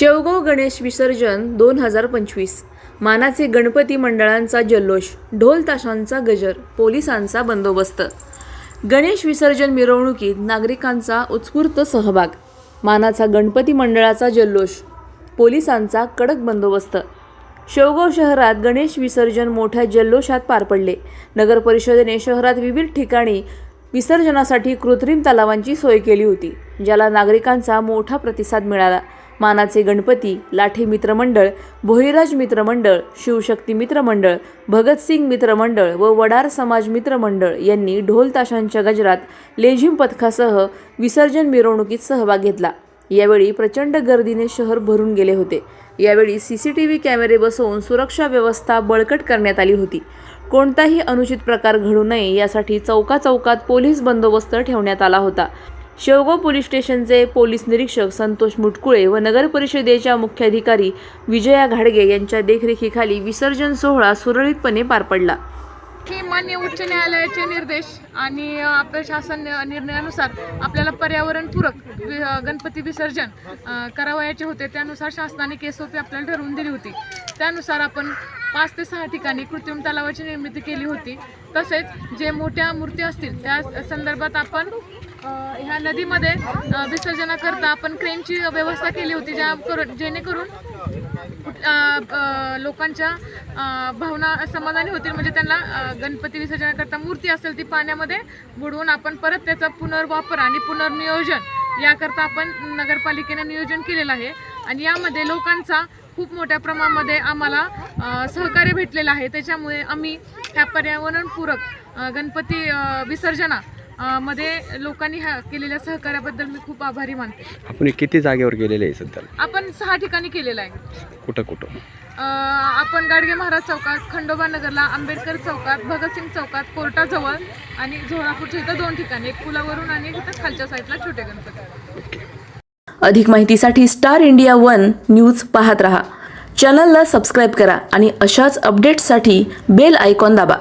शेवगाव गणेश विसर्जन दोन हजार पंचवीस. मानाचे गणपती मंडळांचा जल्लोष ढोल ताशांचा गजर पोलिसांचा बंदोबस्त. गणेश विसर्जन मिरवणुकीत नागरिकांचा उत्स्फूर्त सहभाग. मानाचा गणपती मंडळाचा जल्लोष पोलिसांचा कडक बंदोबस्त. शेवगाव शहरात गणेश विसर्जन मोठ्या जल्लोषात पार पडले. नगर परिषदेने शहरात विविध ठिकाणी विसर्जनासाठी कृत्रिम तलावांची सोय केली होती ज्याला नागरिकांचा मोठा प्रतिसाद मिळाला. मानाचे गणपती लाठे मित्रमंडळ भोईराज मित्रमंडळ शिवशक्ती मित्रमंडळ भगतसिंग मित्रमंडळ व वडार समाज मित्रमंडळ यांनी ढोल ताशांच्या गजरात लेझिम पथकासह विसर्जन मिरवणुकीत सहभाग घेतला. यावेळी प्रचंड गर्दीने शहर भरून गेले होते. यावेळी सी सी टी व्ही कॅमेरे बसवून सुरक्षा व्यवस्था बळकट करण्यात आली होती. कोणताही अनुचित प्रकार घडू नये यासाठी चौका चौकात पोलीस बंदोबस्त ठेवण्यात आला होता. शेवगाव पोलीस स्टेशनचे पोलीस निरीक्षक संतोष मुटकुळे व नगर परिषदेच्या मुख्याधिकारी विजया घाडगे यांच्या देखरेखीखाली विसर्जन सोहळा सुरळीतपणे पार पडला. की मान्य उच्च न्यायालयाचे निर्देश आणि आपल्या शासन निर्णयानुसार आपल्याला पर्यावरणपूरक वि- गणपती विसर्जन करावयाचे होते. त्यानुसार शासनाने केसोपी आपल्याला ठरवून दिली होती. त्यानुसार आपण पाच ते सहा ठिकाणी कृत्रिम तलावाची निर्मिती केली होती. तसेच जे मोठ्या मूर्ती असतील त्या संदर्भात आपण ह्या नदीमध्ये विसर्जनाकरता आपण क्रेनची व्यवस्था केली होती ज्या करून जेणेकरून लोकांच्या भावना समाधानी होतील. म्हणजे त्यांना गणपती विसर्जनाकरता मूर्ती असेल ती पाण्यामध्ये बुडवून आपण परत त्याचा पुनर्वापर आणि पुनर्नियोजन याकरता आपण नगरपालिकेने नियोजन केलेलं आहे. आणि यामध्ये लोकांचा खूप मोठ्या प्रमाणामध्ये आम्हाला सहकार्य भेटलेलं आहे. त्याच्यामुळे आम्ही ह्या पर्यावरणपूरक गणपती विसर्जना मध्ये लोकांनी ह्या केलेल्या सहकार्याबद्दल मी खूप आभारी मानते. आपण किती जागेवर गेलेले आहे सध्या? आपण सहा ठिकाणी केलेलं आहे. कुठं कुठं? आपण गाडगे महाराज चौकात खंडोबा नगरला आंबेडकर चौकात भगतसिंग चौकात कोर्टाजवळ आणि झोळापूरच्या इथं दोन ठिकाणी एक पुलावरून आणि इथं खालच्या साईडला छोटे गणपती. अधिक माहितीसाठी स्टार इंडिया वन न्यूज पाहत रहा. चॅनलला सबस्क्राईब करा आणि अशाच अपडेट्ससाठी बेल आयकॉन दाबा.